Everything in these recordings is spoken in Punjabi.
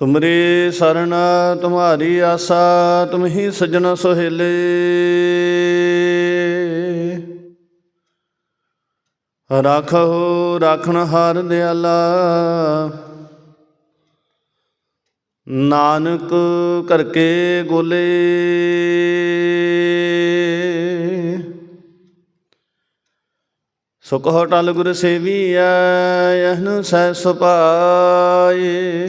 ਤੁਮਰੀ ਸਰਣ ਤੁਮਾਰੀ ਆਸਾ ਤੁਮਹੀ ਸਜਣ ਸੁਹੇਲੇ। ਰਾਖੋ ਰਾਖਣ ਹਾਰ ਦਿਆਲਾ। ਨਾਨਕ ਕਰਕੇ ਗੋਲੇ। ਸੁਖ ਟਲ ਗੁਰ ਸੇਵੀਐ ਯਹਨ ਸਹਿ ਸੁਪਾਏ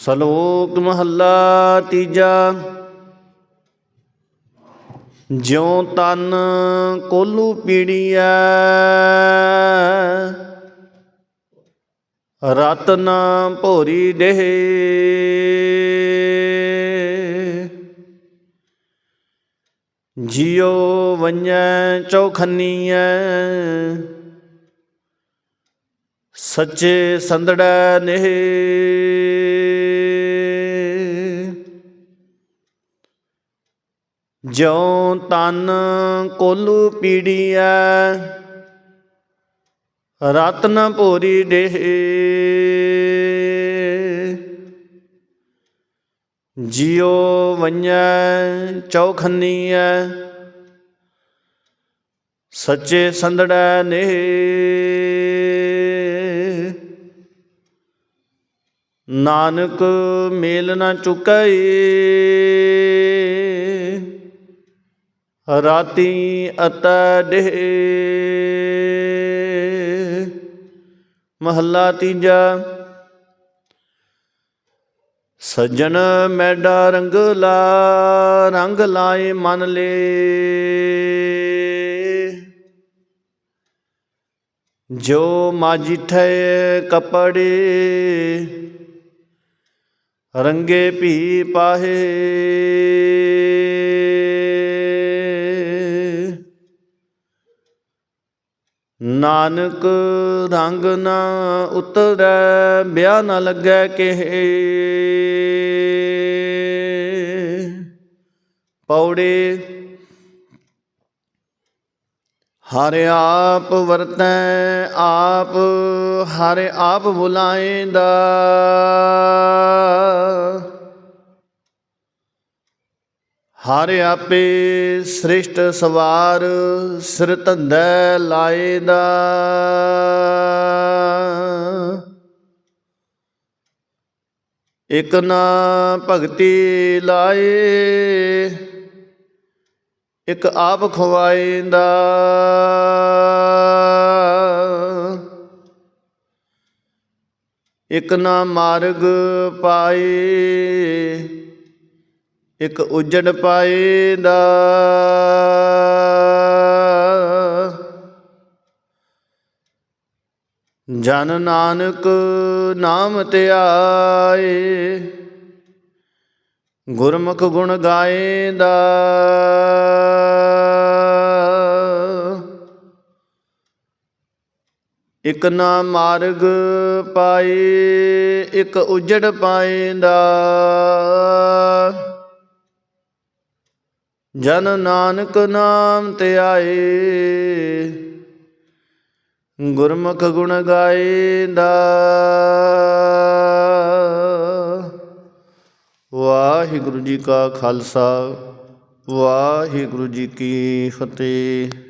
ਸ਼ਲੋਕ ਮਹੱਲਾ ਤੀਜਾ। ਜਿਉ ਤਨ ਕੋਲੂ ਪੀੜੀਐ, ਰਤਨ ਭੋਰੀ ਦੇਹ ਜਿਉ ਵੰਜੈ ਚੌਖਨੀਐ, ਸੱਚੇ ਸੰਦੜੈ ਨੇਹ। ਜਿਉ ਤਨ ਕੋਲੂ ਪੀੜੀਐ, ਰਤਨ ਭੋਰੀ ਦੇਹ ਜਿਉ ਵੰਜੈ ਚੌਖਨੀਐ, ਸੱਚੇ ਸੰਦੜੈ ਨੇ ਨਾਨਕ ਮੇਲ ਨਾ ਚੁਕੈ। ਰਾਤੀ ਅਤੈ ਦੇਹ ਮਹੱਲਾ ਤੀਜਾ ਸੱਜਣ ਮੈਡਾ ਰੰਗਲਾ ਰੰਗ ਲਾਏ ਮਨ ਲੇ ਜੋ ਮਾਜਿਠੇ ਕਪੜੇ ਰੰਗੇ ਭੀ ਪਾਹੇ ਨਾਨਕ ਰੰਗ ਨਾ ਉਤਰੈ ਵਿਆਹ ਨਾ ਲੱਗੈ ਕਿਹੇ। ਪੌੜੇ ਹਰ ਆਪ ਵਰਤੈ, ਆਪ ਹਰ ਆਪ ਬੁਲਾਏਂਦਾ। ਹਰ ਆਪੇ ਸ੍ਰਿਸ਼ਟ ਸਵਾਰ ਸਿਰ ਧੰਦੈ ਲਾਏਦਾ। ਇਕ ਨਾ ਭਗਤੀ ਲਾਏ, ਇਕ ਆਪ ਖਵਾਏਂਦਾ। ਇਕ ਨਾ ਮਾਰਗ ਪਾਏ ਇਕ ਉਜੜ ਪਾਏਂਦਾ ਜਨ ਨਾਨਕ ਨਾਮ ਧਿਆਏ ਗੁਰਮੁਖ ਗੁਣ ਗਾਏਂਦਾ ਇਕ ਨਾ ਮਾਰਗ ਪਾਏ, ਇਕ ਉਜੜ ਪਾਏਂਦਾ ਜਨ ਨਾਨਕ ਨਾਮ ਧਿਆਏ ਗੁਰਮੁਖ ਗੁਣ ਗਾਏਂਦਾ ਵਾਹਿਗੁਰੂ ਜੀ ਕਾ ਖਾਲਸਾ, ਵਾਹਿਗੁਰੂ ਜੀ ਕੀ ਫਤਿਹ।